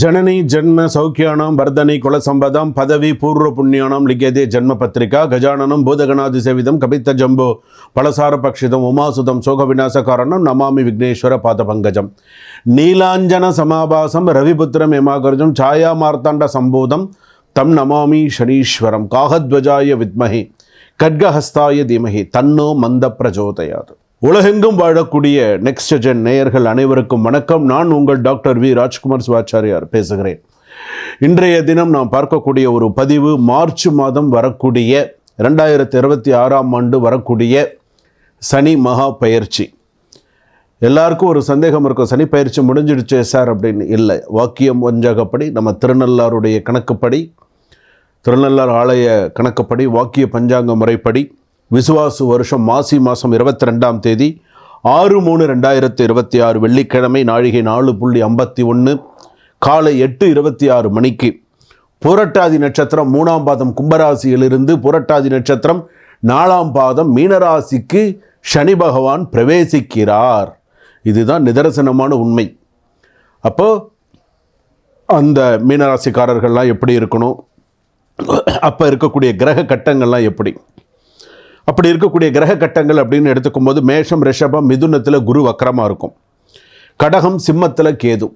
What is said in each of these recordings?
ஜனனி ஜென்ம சௌக்கியானம் பர்தனி குலசம்பதம் பதவி பூர்வ புண்ணியானம் லிங்கதே ஜென்ம பத்திரிகா கஜானனம் பூதகணாதி சேவிதம் கபித்த ஜம்போ பலசார பக்ஷிதம் உமாசுதம் சோக விநாசகாரணம் நமாமி விக்னேஸ்வர பாத பங்கஜம். நீலாஞ்சன சமாபாசம் ரவிபுத்திரம் ஏமாகர்ஜம் சாயா மார்த்தாண்ட சம்போதம் தம் நமாமி சனீஸ்வரம் காகத்வஜாய வித்மகி கட்கஹஸ்தாய தீமகி தன்னோ மந்த பிரஜோதயாது. உலகெங்கும் வாழக்கூடிய நெக்ஸ்ட் ஜென் நேயர்கள் அனைவருக்கும் வணக்கம். நான் உங்கள் டாக்டர் வி. ராஜ்குமார் சிவாச்சாரியார் பேசுகிறேன். இன்றைய தினம் நாம் பார்க்கக்கூடிய ஒரு பதிவு மார்ச் மாதம் வரக்கூடிய ரெண்டாயிரத்தி இருபத்தி ஆறாம் ஆண்டு வரக்கூடிய சனி மகா பயிற்சி. எல்லாருக்கும் ஒரு சந்தேகம் இருக்கும் சனி பயிற்சி முடிஞ்சிடுச்சே சார் அப்படின்னு? இல்லை. வாக்கியம் வஞ்சகப்படி நம்ம திருநள்ளாருடைய கணக்குப்படி திருநள்ளார் ஆலய கணக்குப்படி வாக்கிய பஞ்சாங்க முறைப்படி விசுவாசு வருஷம் மாசி மாதம் இருபத்தி ரெண்டாம் தேதி ஆறு மூணு ரெண்டாயிரத்தி இருபத்தி ஆறு வெள்ளிக்கிழமை நாழிகை நாலு புள்ளி ஐம்பத்தி ஒன்று காலை எட்டு இருபத்தி ஆறு மணிக்கு. புரட்டாதி நட்சத்திரம் மூணாம் பாதம் கும்பராசியிலிருந்து புரட்டாதி நட்சத்திரம் நாலாம் பாதம் மீனராசிக்கு சனி பகவான் பிரவேசிக்கிறார். இதுதான் நிதர்சனமான உண்மை. அப்போ அந்த மீனராசிக்காரர்கள்லாம் எப்படி இருக்கணும்? அப்போ இருக்கக்கூடிய கிரக கட்டங்கள்லாம் எப்படி? அப்படி இருக்கக்கூடிய கிரக கட்டங்கள் அப்படின்னு எடுத்துக்கும் போது மேஷம் ரிஷபம் மிதுனத்தில் குரு வக்கரமாக இருக்கும். கடகம் சிம்மத்தில் கேது.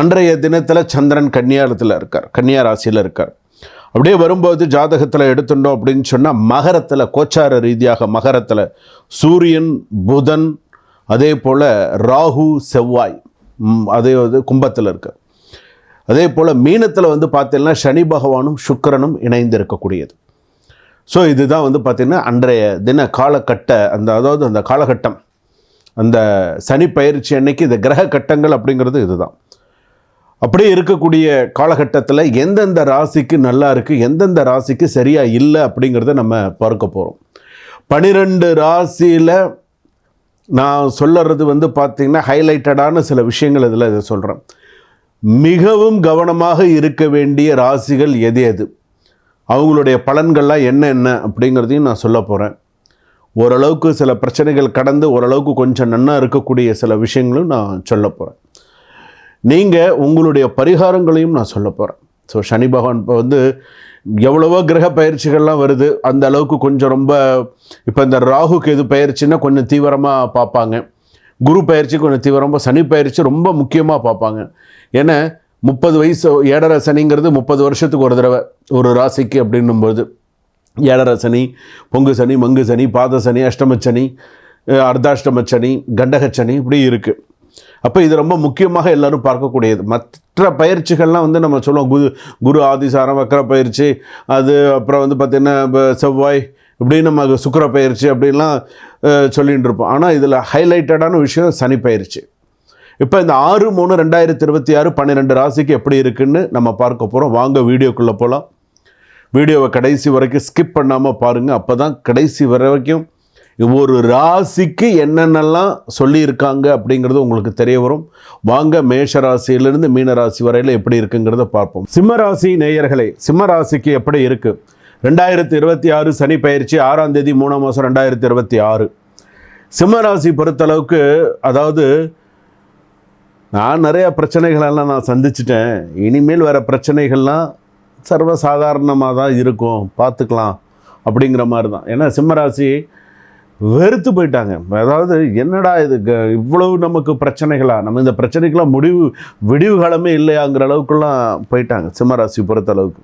அன்றைய தினத்தில் சந்திரன் கன்னியாரத்தில் இருக்கார் கன்னியா ராசியில் இருக்கார். அப்படியே வரும்போது ஜாதகத்தில் எடுத்துட்டோம் அப்படின்னு சொன்னால் மகரத்தில் கோச்சார ரீதியாக மகரத்தில் சூரியன் புதன் அதே போல் ராகு செவ்வாய் அதே வந்து கும்பத்தில் இருக்கார். அதே போல் மீனத்தில் வந்து பார்த்தீங்கன்னா சனி பகவானும் சுக்கிரனும் இணைந்து இருக்கக்கூடியது ஸோ இதுதான் வந்து பார்த்திங்கன்னா அன்றைய தின காலகட்ட அந்த அதாவது அந்த காலகட்டம் அந்த சனி பயிற்சி அன்னைக்கு இந்த கிரக கட்டங்கள் அப்படிங்கிறது இதுதான். அப்படியே இருக்கக்கூடிய காலகட்டத்தில் எந்தெந்த ராசிக்கு நல்லா இருக்குது எந்தெந்த ராசிக்கு சரியாக இல்லை அப்படிங்கிறத நம்ம பார்க்க போகிறோம் பனிரெண்டு ராசியில் நான் சொல்லறது வந்து பார்த்திங்கன்னா ஹைலைட்டடான சில விஷயங்கள் இதில் இதை சொல்கிறேன் மிகவும் கவனமாக இருக்க வேண்டிய ராசிகள் எது எது? அவங்களுடைய பலன்கள்லாம் என்ன என்ன அப்படிங்கிறதையும் நான் சொல்ல போகிறேன் ஓரளவுக்கு சில பிரச்சனைகள் கடந்து ஓரளவுக்கு கொஞ்சம் நன்னாக இருக்கக்கூடிய சில விஷயங்களும் நான் சொல்ல போகிறேன் நீங்கள் உங்களுடைய பரிகாரங்களையும் நான் சொல்ல போகிறேன் ஸோ சனி பகவான் இப்போ வந்து எவ்வளவோ கிரக பயிற்சிகள்லாம் வருது. அந்த அளவுக்கு கொஞ்சம் ரொம்ப இப்போ இந்த ராகுக்கு எது பயிற்சின்னா கொஞ்சம் தீவிரமாக பார்ப்பாங்க. குரு பயிற்சி கொஞ்சம் தீவிரமாக சனி பயிற்சி ரொம்ப முக்கியமாக பார்ப்பாங்க. ஏன்னா முப்பது வயசு ஏழரை சனிங்கிறது முப்பது வருஷத்துக்கு ஒரு தடவை ஒரு ராசிக்கு அப்படின்னும்போது ஏழரை சனி பொங்கு சனி மங்கு சனி பாத சனி அஷ்டம சனி அஹ் அர்த்தாஷ்டம சனி கண்டக சனி இப்படி இருக்குது அப்போ இது ரொம்ப முக்கியமாக எல்லோரும் பார்க்கக்கூடியது. மற்ற பயிற்சிகள்லாம் வந்து நம்ம சொல்லுவோம். குரு குரு ஆதிசாரம் வக்கர பயிற்சி அது அப்புறம் வந்து பார்த்திங்கன்னா இப்போ செவ்வாய் இப்படி நம்ம சுக்கிர பயிற்சி அப்படின்லாம் சொல்லிகிட்டு சொல்லிட்டு இருப்போம். ஆனால் இதில் ஹைலைட்டடான விஷயம் சனி பயிற்சி. இப்போ இந்த ஆறு மூணு ரெண்டாயிரத்தி இருபத்தி ஆறு பன்னிரெண்டு ராசிக்கு எப்படி இருக்குன்னு நம்ம பார்க்க போகிறோம் வாங்க வீடியோக்குள்ளே போகலாம் வீடியோவை கடைசி வரைக்கும் ஸ்கிப் பண்ணாமல் பாருங்கள் அப்போ தான் கடைசி வரைக்கும் ஒரு ராசிக்கு என்னென்னலாம் சொல்லியிருக்காங்க அப்படிங்கிறது உங்களுக்கு தெரிய வரும். வாங்க மேஷ ராசியிலிருந்து மீன ராசி வரையில் எப்படி இருக்குங்கிறத பார்ப்போம். சிம்ம ராசி நேயர்களே சிம்ம ராசிக்கு எப்படி இருக்குது ரெண்டாயிரத்தி இருபத்தி ஆறு சனி பயிற்சி ஆறாம் தேதி மூணாம் மாதம் ரெண்டாயிரத்தி இருபத்தி ஆறு. சிம்ம ராசி பொறுத்தளவுக்கு அதாவது நான் நிறையா பிரச்சனைகளெல்லாம் நான் சந்திச்சிட்டேன். இனிமேல் வர பிரச்சனைகள்லாம் சர்வசாதாரணமாக தான் இருக்கும். பார்த்துக்கலாம் அப்படிங்கிற மாதிரி தான். ஏன்னா சிம்மராசி வெறுத்து போயிட்டாங்க. அதாவது என்னடா இது? க- இவ்வளவு நமக்கு பிரச்சனைகளா? நம்ம இந்த பிரச்சனைக்கெல்லாம் முடிவு விடிவு காலமே இல்லையாங்கிற அளவுக்குலாம் போயிட்டாங்க சிம்மராசி பொறுத்தளவுக்கு.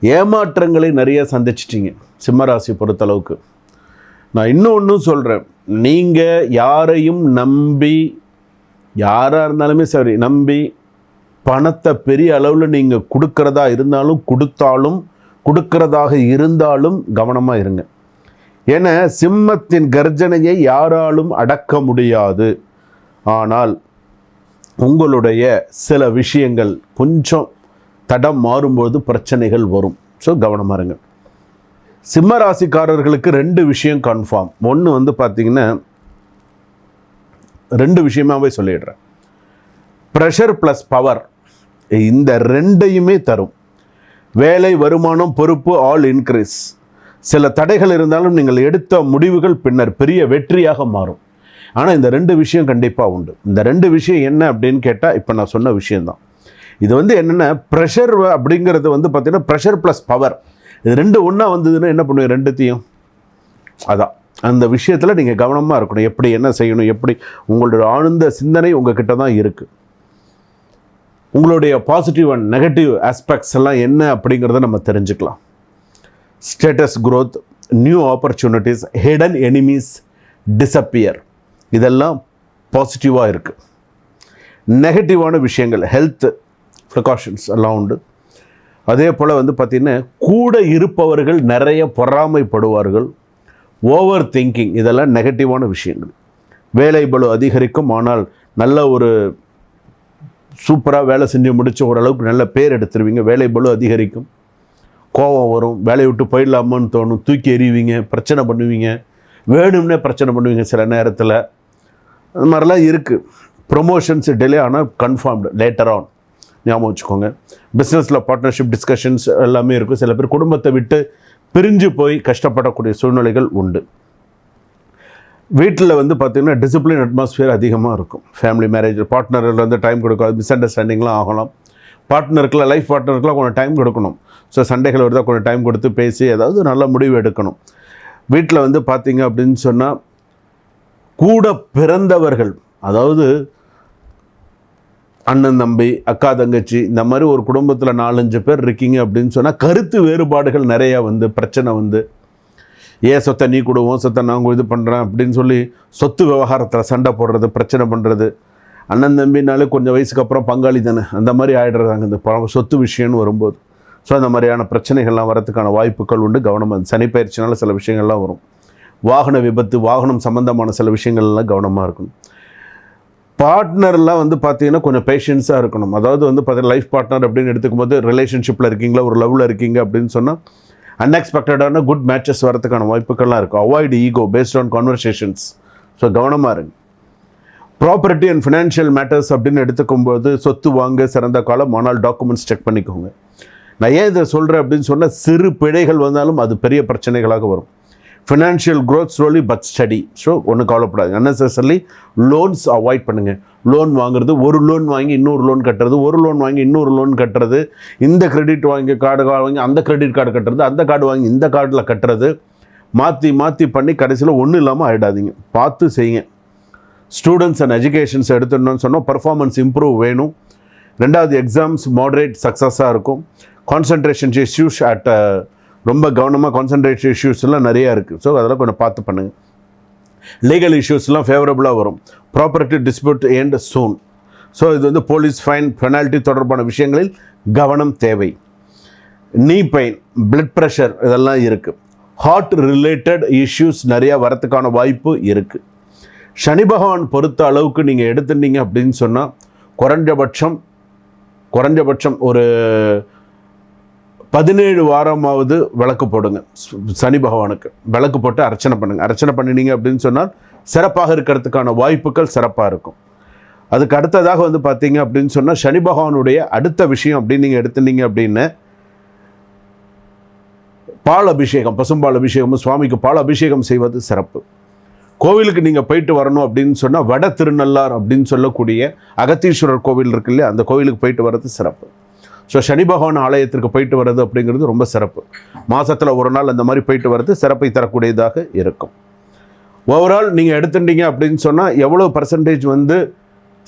ஏமாற்றங்களை நிறைய சந்திச்சிட்டிங்க சிம்மராசி பொறுத்தளவுக்கு. நான் இன்னொன்றும் சொல்கிறேன் நீங்கள் யாரையும் நம்பி யாராக இருந்தாலுமே சரி நம்பி பணத்தை பெரிய அளவில் நீங்கள் கொடுக்கறதா இருந்தாலும் கொடுத்தாலும் கொடுக்கறதாக இருந்தாலும் கவனமாக இருங்க. என சிம்மத்தின் கர்ஜனையை யாராலும் அடக்க முடியாது. ஆனால் உங்களுடைய சில விஷயங்கள் கொஞ்சம் தடம் மாறும்போது பிரச்சனைகள் வரும். ஸோ கவனமாக இருங்க. சிம்ம ராசிக்காரர்களுக்கு ரெண்டு விஷயம் கன்ஃபார்ம் ஒன்று வந்து பார்த்திங்கன்னா ரெண்டு விஷயமாகவே சொல்லிடுறேன். ப்ரெஷர் ப்ளஸ் பவர் இந்த ரெண்டையுமே தரும். வேலை வருமானம் பொறுப்பு ஆல் இன்க்ரீஸ் சில தடைகள் இருந்தாலும் நீங்கள் எடுத்த முடிவுகள் பின்னர் பெரிய வெற்றியாக மாறும். ஆனால் இந்த ரெண்டு விஷயம் கண்டிப்பாக உண்டு. இந்த ரெண்டு விஷயம் என்ன அப்படின்னு கேட்டால் இப்போ நான் சொன்ன விஷயந்தான் இது வந்து என்னென்ன ப்ரெஷர் அப்படிங்கிறது வந்து பார்த்தீங்கன்னா ப்ரெஷர் ப்ளஸ் பவர் இது ரெண்டு ஒன்றா வந்ததுன்னா என்ன பண்ணுவேன்? ரெண்டுத்தையும். அதான். அந்த விஷயத்தில் நீங்கள் கவனமாக இருக்கணும். எப்படி என்ன செய்யணும்? எப்படி உங்களுடைய ஆழ்ந்த சிந்தனை உங்ககிட்ட தான் இருக்குது உங்களுடைய பாசிட்டிவ் அண்ட் நெகட்டிவ் ஆஸ்பெக்ட்ஸ் எல்லாம் என்ன அப்படிங்கிறத நம்ம தெரிஞ்சுக்கலாம். Status growth new opportunities hidden enemies disappear இதெல்லாம் பாசிட்டிவாக இருக்குது நெகட்டிவான விஷயங்கள் ஹெல்த் ப்ரிகாஷன்ஸ் எல்லாம் உண்டு. அதே போல் வந்து பார்த்திங்கன்னா கூட இருப்பவர்கள் நிறைய பொறாமைப்படுவார்கள். ஓவர் திங்கிங் இதெல்லாம் நெகட்டிவான விஷயங்கள். வேலை பலு அதிகரிக்கும் ஆனால் நல்ல ஒரு சூப்பராக வேலை செஞ்சு முடித்து ஓரளவுக்கு நல்ல பேர் எடுத்துருவீங்க. வேலை பலு அதிகரிக்கும். கோபம் வரும். வேலையை விட்டு போயிடலாமான்னு தோணும். தூக்கி எறிவீங்க பிரச்சனை பண்ணுவீங்க. வேணும்னே பிரச்சனை பண்ணுவீங்க சில நேரத்தில். அது மாதிரிலாம் இருக்குது ப்ரொமோஷன்ஸ் டிலே ஆனால் கன்ஃபார்ம்டு லேட்டர் ஆன் ஞாபகம் வச்சுக்கோங்க. பிஸ்னஸில் பார்ட்னர்ஷிப் டிஸ்கஷன்ஸ் எல்லாமே இருக்கும். சில பேர் குடும்பத்தை விட்டு பிரிஞ்சு போய் கஷ்டப்படக்கூடிய சூழ்நிலைகள் உண்டு. வீட்டில் வந்து பார்த்திங்கன்னா டிசிப்ளின் அட்மாஸ்ஃபியர் அதிகமாக இருக்கும். ஃபேமிலி மேரேஜ் பார்ட்னர்கள் வந்து டைம் கொடுக்காது மிஸ் அண்டர்ஸ்டாண்டிங்லாம் ஆகலாம். பார்ட்னருக்குலாம் லைஃப் பார்ட்னருக்குலாம் கொஞ்சம் டைம் கொடுக்கணும். ஸோ சண்டைகள் வருதா கொஞ்சம் டைம் கொடுத்து பேசி ஏதாவது நல்ல முடிவு எடுக்கணும். வீட்டில் வந்து பார்த்திங்க அப்படின்னு சொன்னால் கூட பிறந்தவர்கள் அதாவது அண்ணன் தம்பி அக்கா தங்கச்சி இந்த மாதிரி ஒரு குடும்பத்தில் நாலஞ்சு பேர் இருக்கீங்க அப்படின்னு சொன்னால் கருத்து வேறுபாடுகள் நிறையா வந்து பிரச்சனை வந்து. ஏன் சொத்தை நீ கொடுவோம் சொத்தை நான் இது பண்ணுறேன் அப்படின்னு சொல்லி சொத்து விவகாரத்தில் சண்டை போடுறது பிரச்சனை பண்ணுறது அண்ணன் தம்பினாலே கொஞ்சம் வயசுக்கு அப்புறம் பங்காளி தானே அந்த மாதிரி ஆகிடுறாங்க இந்த ப- சொத்து விஷயம்னு வரும்போது. ஸோ அந்த மாதிரியான பிரச்சனைகள்லாம் வரதுக்கான வாய்ப்புகள் உண்டு. கவனமாக சனிப்பயிற்சினால சில விஷயங்கள்லாம் வரும். வாகன விபத்து வாகனம் சம்மந்தமான சில விஷயங்கள்லாம் கவனமாக இருக்கணும். பார்ட்னர்லாம் வந்து பார்த்தீங்கன்னா கொஞ்சம் பேஷன்ஸாக இருக்கணும். அதாவது வந்து பார்த்தீங்கன்னா லைஃப் பார்ட்னர் அப்படின்னு எடுத்துக்கும் போது ரிலேஷன்ஷிப்பில் இருக்கீங்களா ஒரு லவ்வில் இருக்கீங்க அப்படின்னு சொன்னால் அன்எக்ஸ்பெக்டடான குட் மேட்சஸ் வரதுக்கான வாய்ப்புகள்லாம் இருக்கும் avoid ego based on conversations so கவனமாக இருங்க. ப்ராப்பர்ட்டி அண்ட் ஃபினான்ஷியல் மேட்டர்ஸ் அப்படின்னு எடுத்துக்கும்போது சொத்து வாங்க சிறந்த காலம் ஆனால் டாக்குமெண்ட்ஸ் செக் பண்ணிக்கோங்க. நான் ஏன் இதை சொல்கிறேன் அப்படின்னு சொன்னால் சிறு பிழைகள் வந்தாலும் அது பெரிய பிரச்சனைகளாக வரும். Financial growth slowly but steady so ஒன்றும் கவலைப்படாது unnecessarily லோன்ஸ் அவாய்ட் பண்ணுங்கள் லோன் வாங்குறது ஒரு லோன் வாங்கி இன்னொரு லோன் கட்டுறது ஒரு லோன் வாங்கி இன்னொரு லோன் கட்டுறது இந்த கிரெடிட் வாங்கி கார்டு வாங்கி அந்த கிரெடிட் கார்டு கட்டுறது அந்த கார்டு வாங்கி இந்த கார்டில் கட்டுறது மாற்றி மாற்றி பண்ணி கடைசியில் ஒன்றும் இல்லாமல் ஆகிடாதீங்க பார்த்து செய்யுங்க. ஸ்டூடெண்ட்ஸ் அண்ட் எஜுகேஷன்ஸ் எடுத்துட்டோம்னு சொன்னால் பர்ஃபார்மன்ஸ் இம்ப்ரூவ் வேணும். ரெண்டாவது எக்ஸாம்ஸ் மாடரேட் சக்ஸஸாக இருக்கும். கான்சன்ட்ரேஷன் இஷ்யூஸ் அட் ரொம்ப கவனமாக கான்சன்ட்ரேஷன் இஷ்யூஸ்லாம் நிறையா இருக்குது ஸோ அதெல்லாம் கொஞ்சம் பார்த்து பண்ணுங்கள் லீகல் இஷ்யூஸ்லாம் ஃபேவரபுளாக வரும். Property dispute end soon so இது வந்து போலீஸ் ஃபைன் பெனால்ட்டி தொடர்பான விஷயங்களில் கவனம் தேவை. நீ பெயின் பிளட் ப்ரெஷர் இதெல்லாம் இருக்குது ஹார்ட் ரிலேட்டட் இஷ்யூஸ் நிறையா வரத்துக்கான வாய்ப்பு இருக்குது சனி பகவான் பொறுத்த அளவுக்கு நீங்கள் எடுத்துட்டீங்க அப்படின்னு சொன்னால் குறைஞ்சபட்சம் குறைஞ்சபட்சம் ஒரு பதினேழு வாரமாவது விளக்கு போடுங்க. சனி பகவானுக்கு விளக்கு போட்டு அர்ச்சனை பண்ணுங்கள் அர்ச்சனை பண்ணினீங்க அப்படின்னு சொன்னால் சிறப்பாக இருக்கிறதுக்கான வாய்ப்புகள் சிறப்பாக இருக்கும். அதுக்கு அடுத்ததாக வந்து பார்த்தீங்க அப்படின்னு சொன்னால் சனி பகவானுடைய அடுத்த விஷயம் அப்படின்னு நீங்கள் எடுத்துனீங்க அப்படின்னு பால் அபிஷேகம் பசும்பால் அபிஷேகம் சுவாமிக்கு பால் அபிஷேகம் செய்வது சிறப்பு. கோவிலுக்கு நீங்கள் போயிட்டு வரணும் அப்படின்னு சொன்னால் வட திருநள்ளார் அப்படின்னு சொல்லக்கூடிய அகத்தீஸ்வரர் கோவில் இருக்கு இல்லையா? அந்த கோவிலுக்கு போயிட்டு வர்றது சிறப்பு. ஸோ சனி பகவான் ஆலயத்திற்கு போயிட்டு வர்றது அப்படிங்கிறது ரொம்ப சிறப்பு. மாதத்தில் ஒரு நாள் அந்த மாதிரி போயிட்டு வர்றது சிறப்பை தரக்கூடியதாக இருக்கும். ஓவரால் நீங்கள் எடுத்துட்டீங்க அப்படின்னு சொன்னால் எவ்வளோ பர்சன்டேஜ் வந்து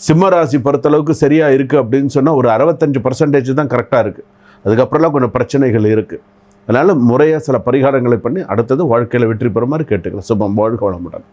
சிம்ம ராசி பொறுத்தளவுக்கு சரியாக இருக்குது அப்படின்னு சொன்னால் ஒரு அறுபத்தஞ்சு பர்சன்டேஜ் தான் கரெக்டாக இருக்குது அதுக்கப்புறம்லாம் கொஞ்சம் பிரச்சனைகள் இருக்குது அதனால் முறையாக சில பரிகாரங்களை பண்ணி அடுத்தது வாழ்க்கையில் வெற்றி பெறுமாறு கேட்டுக்கலாம். சுபம் வாழ்க வளமுடன்.